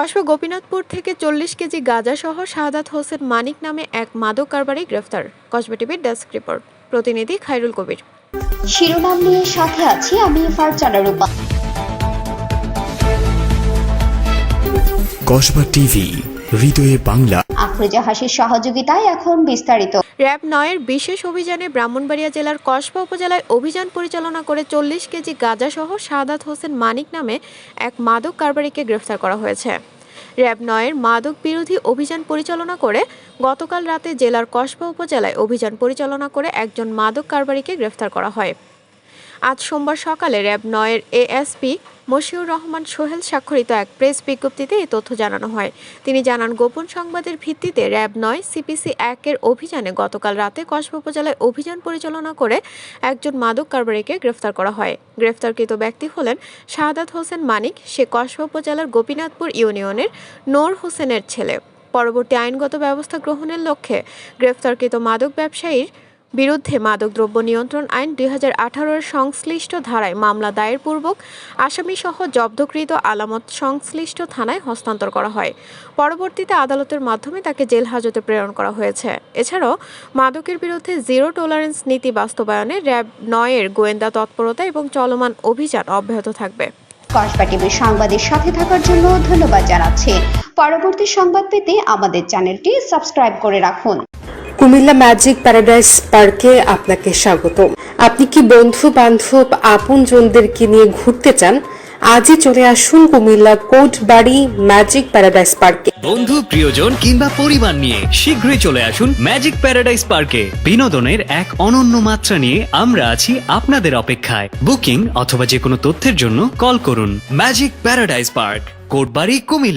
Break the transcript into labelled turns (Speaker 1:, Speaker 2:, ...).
Speaker 1: কসবা গোপীনাথপুর থেকে চল্লিশ কেজি গাঁজা সহ শাহাদাত হোসেন মানিক নামে এক মাদক কারবারি গ্রেফতার। কসবা টিভির ডেস্ক রিপোর্ট। প্রতিনিধি খাইরুল কবির।
Speaker 2: শিরোনাম নিয়ে সাথে আছি আমি ফারজানা রূপা।
Speaker 3: কসবা টিভি হৃদয়ে বাংলা।
Speaker 2: আফরোজা হাসির সহযোগিতায় এখন বিস্তারিত।
Speaker 1: র্যাব নয়ের বিশেষ অভিযানে ব্রাহ্মণবাড়িয়া জেলার কসবা উপজেলায় অভিযান পরিচালনা করে চল্লিশ কেজি গাঁজা সহ শাহাদাত হোসেন মানিক নামে এক মাদক কারবারিকে গ্রেফতার করা হয়েছে। র্যাব নয়ের মাদক বিরোধী অভিযান পরিচালনা করে গতকাল রাতে জেলার কসবা উপজেলায় অভিযান পরিচালনা করে একজন মাদক কারবারিকে গ্রেফতার করা হয়। আজ সোমবার সকালে র্যাব নয়ের এএসপি মশিউর রহমান সোহেল স্বাক্ষরিত এক প্রেস বিজ্ঞপ্তিতে এই তথ্য জানানো হয়। তিনি জানান, গোপন সংবাদের ভিত্তিতে র্যাব নয়, সিপিসি একের অভিযানে গতকাল রাতে কসবা উপজেলায় অভিযান পরিচালনা করে একজন মাদক কারবারিকে গ্রেফতার করা হয়। গ্রেফতারকৃত ব্যক্তি হলেন শাহাদাত হোসেন মানিক, সে কসবা উপজেলার গোপীনাথপুর ইউনিয়নের নূর হোসেনের ছেলে। পরবর্তী আইনগত ব্যবস্থা গ্রহণের লক্ষ্যে গ্রেফতারকৃত মাদক ব্যবসায়ীর বিরুদ্ধে মাদকদ্রব্য নিয়ন্ত্রণ আইন দুই হাজার আঠারোর সংশ্লিষ্ট ধারায় মামলা দায়েরপূর্বক আসামিসহ জব্দকৃত আলামত সংশ্লিষ্ট থানায় হস্তান্তর করা হয়। পরবর্তীতে আদালতের মাধ্যমে তাকে জেল হাজতে প্রেরণ করা হয়েছে। এছাড়াও মাদকের বিরুদ্ধে জিরো টলারেন্স নীতি বাস্তবায়নে র্যাব নয়ের গোয়েন্দা তৎপরতা এবং চলমান অভিযান অব্যাহত থাকবে।
Speaker 2: কসবা টিভির সংবাদের সাথে থাকার জন্য ধন্যবাদ জানাচ্ছি। পরবর্তী সংবাদ পেতে আমাদের চ্যানেলটি সাবস্ক্রাইব করে রাখুন।
Speaker 4: কুমিল্লা ম্যাজিক প্যারাডাইস পার্কে আপনাকে স্বাগত আপনি কি বন্ধু, বান্ধব আপনজনদেরকে নিয়ে ঘুরতে চান? আজই চলে আসুন Comilla Kotbari magic paradise পার্কে।
Speaker 5: বন্ধু, প্রিয়জন কিংবা পরিবার নিয়ে শীঘ্রই চলে আসুন ম্যাজিক প্যারাডাইস পার্কে। বিনোদনের এক অনন্য মাত্রা নিয়ে আমরা আছি আপনাদের অপেক্ষায়। বুকিং অথবা যে কোনো তথ্যের জন্য কল করুন magic paradise park, Kotbari, Comilla.